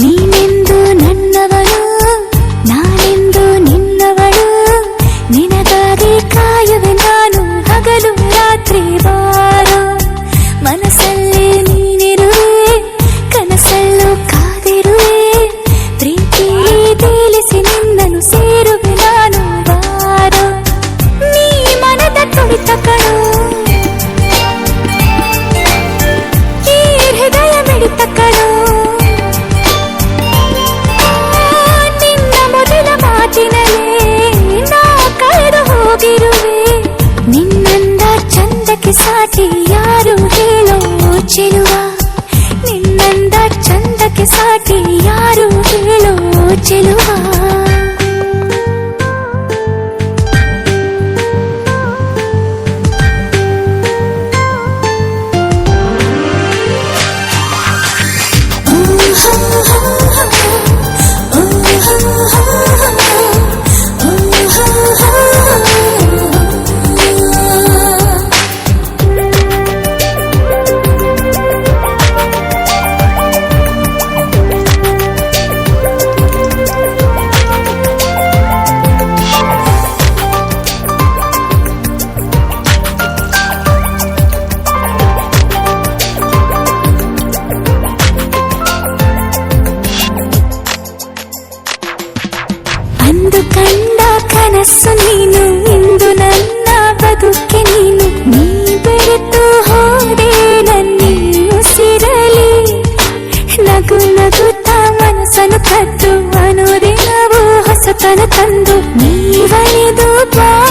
ನೀನು ಸಾಟಿ ಸಾಟಿ ಯಾರು ಹೇಳೋ ಚೆಲುವ ನಿನ್ನಂದ ಚಂದಕ್ಕೆ ಸಾಟಿ ಯಾರು ಕನಸು ನೀನು, ಇಂದು ನನ್ನ ಬದುಕೆ ನೀನು. ನೀ ಬೆರೆತು ಹೋದೆ ನನ್ನಿ ಉಸಿರಲಿ. ನಗು ನಗುತ್ತ ಮನಸ್ಸನ್ನು ಕದ್ದು ಅನುದಿನವೂ ಹೊಸತನ ತಂದು. ನೀವರಿದು ಬಾ